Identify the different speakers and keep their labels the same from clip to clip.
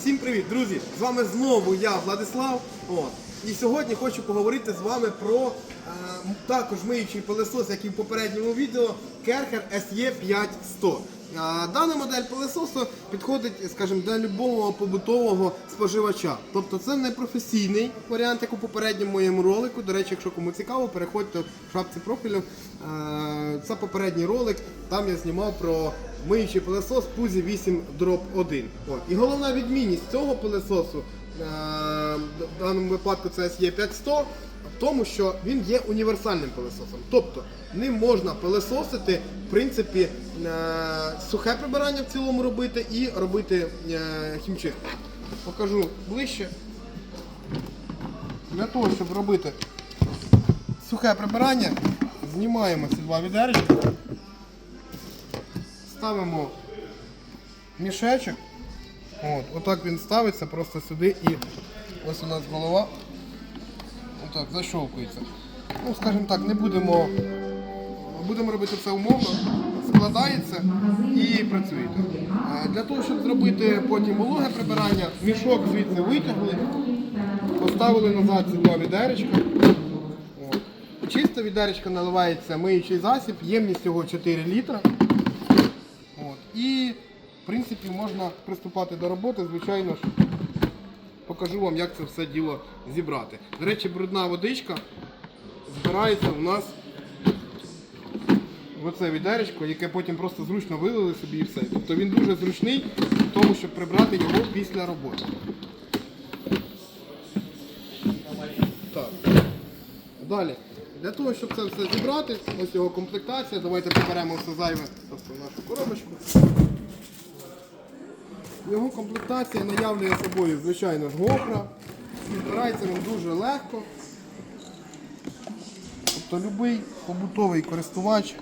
Speaker 1: Всім привіт, друзі! З вами знову я, Владислав. От. І сьогодні хочу поговорити з вами про е, також миючий пилосос, як і в попередньому відео, Kercher SE 5100. Дана модель пилесосу підходить, скажімо, для любого побутового споживача. Тобто це не професійний варіант, як у попередньому моєму ролику. До речі, якщо кому цікаво, переходьте в шапці профілю. Е, Це попередній ролик. Там я знімав про миючий пилесос Пузі 8 Drop 1. І головна відмінність цього пилесосу е, в даному випадку це SE 5100 в тому, що він є універсальним пилесосом. Тобто ним можна пилесосити, в принципі, е, сухе прибирання в цілому робити і робити е, хімчистку. Покажу ближче. Для того, щоб робити сухе прибирання, знімаємо ці два відеречка, ставимо мішечок. От, отак він ставиться просто сюди і ось у нас голова. Отак, защовкується. Ну, скажімо так, не будемо. Будемо робити це умовно. Складається і працюєте. Для того, щоб зробити потім вологе прибирання, мішок звідси витягли, поставили назад два відеречка. От. У відеречко наливається миючий засіб, ємність його 4 літра. От. І в принципі можна приступати до роботи, звичайно ж. Покажу вам, як це все діло зібрати. До речі, брудна водичка збирається у нас в оце відеречко, яке потім просто зручно вилили собі і все. Тобто він дуже зручний в тому, щоб прибрати його після роботи. Так. Далі. Для того, щоб це все зібрати, ось його комплектація. Давайте приберемо все зайве тобто, нашу коробочку. Його комплектація наявлює собою, звичайно ж, гопра. Збирається він дуже легко. Тобто будь-який побутовий користувач,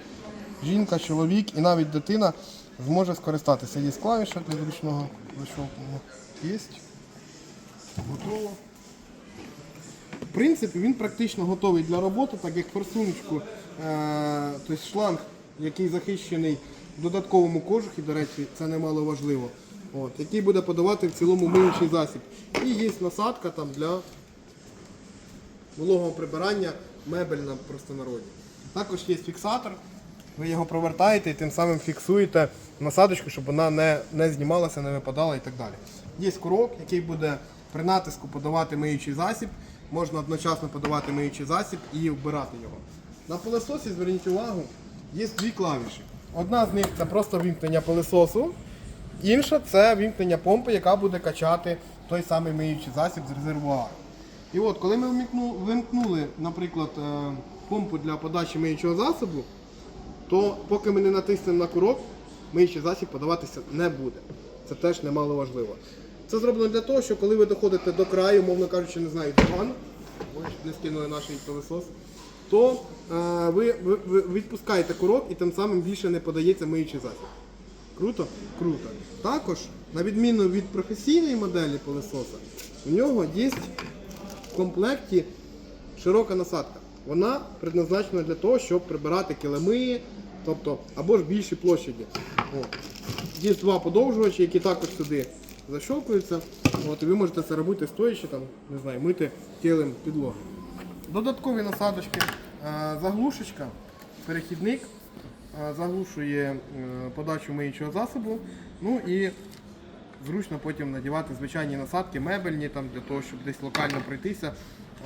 Speaker 1: жінка, чоловік і навіть дитина зможе скористатися. Є клавіша для зручного защелкнення. Є. Готово. В принципі, він практично готовий для роботи, так як форсуночку, е, тобто шланг, який захищений в додатковому кожухі, до речі, це немало важливо, от, який буде подавати в цілому миючий засіб. І є насадка там для вологого прибирання мебель на простонароді. Також є фіксатор, ви його провертаєте і тим самим фіксуєте насадочку, щоб вона не, не знімалася, не випадала і так далі. Є курок, який буде при натиску подавати миючий засіб. Можна одночасно подавати миючий засіб і вбирати його. На пилососі, зверніть увагу, є дві клавіші. Одна з них це просто вімкнення пилососу, інша це вімкнення помпи, яка буде качати той самий миючий засіб з резервуару. І от, коли ми вимкнули, наприклад, е, помпу для подачі миючого засобу, то поки ми не натиснемо на курок, миючий засіб подаватися не буде. Це теж немало важливо. Це зроблено для того, що коли ви доходите до краю, мовно кажучи, не знаю, диван, не скинули наш пилосос, то е, ви відпускаєте курок і тим самим більше не подається миючий засіб. Круто? Круто. Також, на відміну від професійної моделі пилососа, у нього є в комплекті широка насадка. Вона предназначена для того, щоб прибирати килими, тобто або ж більші площаді. От. Є два подовжувачі, які також сюди защолкуються. От, і ви можете це робити стоячи, там, не знаю, мити килим підлоги. Додаткові насадочки, е, заглушечка, перехідник, заглушує е, подачу миючого засобу. Ну і зручно потім надівати звичайні насадки, мебельні, там, для того, щоб десь локально пройтися.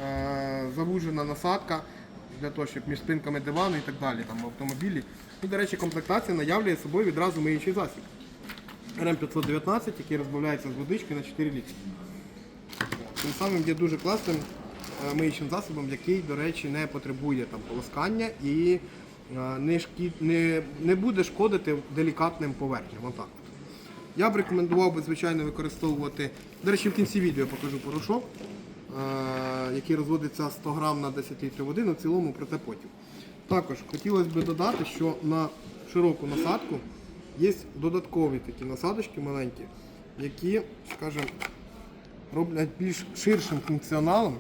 Speaker 1: Е, Завужена насадка для того, щоб між спинками дивану і так далі, там, в автомобілі. І, до речі, комплектація наявлює собою відразу миючий засіб. РМ519, який розбавляється з водички на 4 літри. Тим самим є дуже класним е, миючим засобом, який, до речі, не потребує там полоскання і е, не, шкі... не, не буде шкодити делікатним поверхням. Отак. Я б рекомендував би, звичайно, використовувати. До речі, в кінці відео я покажу порошок, е, який розводиться 100 грам на 10 літрів води, в цілому проте потім. Також хотілося б додати, що на широку насадку є додаткові такі насадочки маленькі, які, скажімо, роблять більш ширшим функціоналом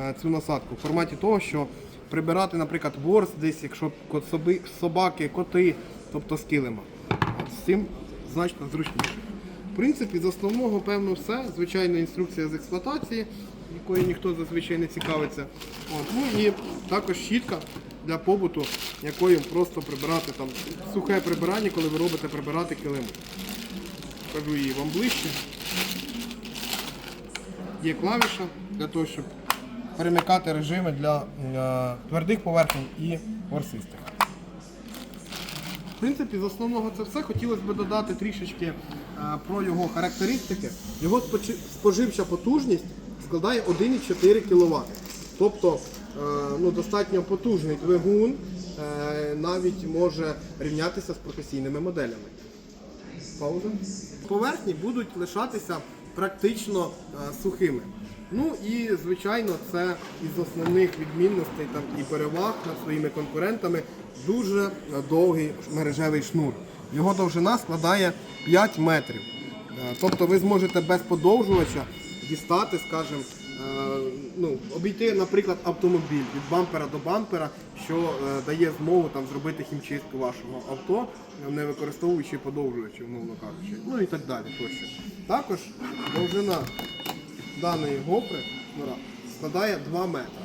Speaker 1: е, цю насадку в форматі того, що прибирати, наприклад, ворс десь, якщо соби- собаки, коти, тобто з килима. З цим значно зручніше. В принципі, з основного, певно, все. Звичайно, інструкція з експлуатації, якою ніхто зазвичай не цікавиться. От. Ну і також щітка для побуту, якою просто прибирати там сухе прибирання, коли ви робите прибирати килими. Покажу її вам ближче. Є клавіша для того, щоб перемикати режими для е, твердих поверхень і ворсистих. В принципі, з основного це все. Хотілося б додати трішечки е, про його характеристики. Його споживча потужність складає 1,4 кВт. Тобто е, ну, достатньо потужний двигун навіть може рівнятися з професійними моделями. Пауза. Поверхні будуть лишатися практично е, сухими. Ну і звичайно, це із основних відмінностей там і переваг над своїми конкурентами дуже е, довгий мережевий шнур. Його довжина складає 5 метрів. Е, Тобто ви зможете без подовжувача дістати, скажімо, ну, обійти, наприклад, автомобіль від бампера до бампера, що дає змогу там зробити хімчистку вашого авто, не використовуючи подовжувачі, умовно кажучи. Ну і так далі. Тощо. Також довжина даної гопри складає 2 метри.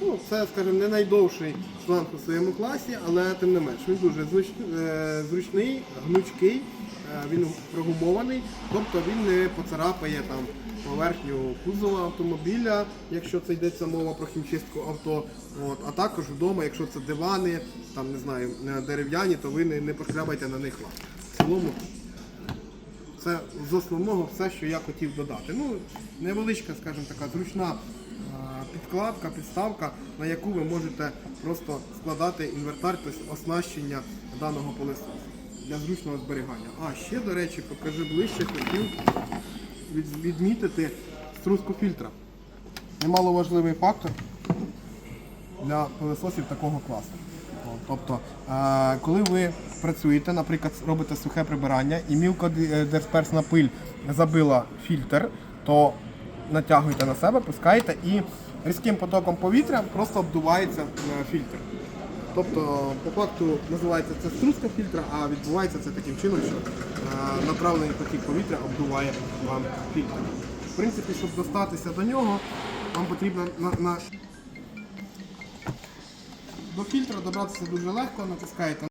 Speaker 1: Ну, це, скажімо, не найдовший шланг у своєму класі, але тим не менш він дуже е, зручний, гнучкий, е, він прогумований, тобто він не поцарапає там поверхню кузова автомобіля, якщо це йдеться мова про хімчистку авто. От. А також вдома, якщо це дивани, там не знаю, е, дерев'яні, то ви не, не пошкрябайте на них лак. В цілому це з основного все, що я хотів додати. Ну, невеличка, скажімо така, зручна підкладка, підставка, на яку ви можете просто складати інвертар, тобто оснащення даного пилососу для зручного зберігання. А ще, до речі, покажи ближче, хотів відмітити стружку фільтра. Немало важливий фактор для пилососів такого класу. Тобто, е, коли ви працюєте, наприклад, робите сухе прибирання і мілко ди- дисперсна пиль забила фільтр, то натягуєте на себе, пускаєте і різким потоком повітря просто обдувається е, фільтр. Тобто, по факту називається це стружка фільтра, а відбувається це таким чином, що е, направлений потік повітря обдуває вам фільтр. В принципі, щоб достатися до нього, вам потрібно на, на... до фільтра добратися дуже легко, натискаєте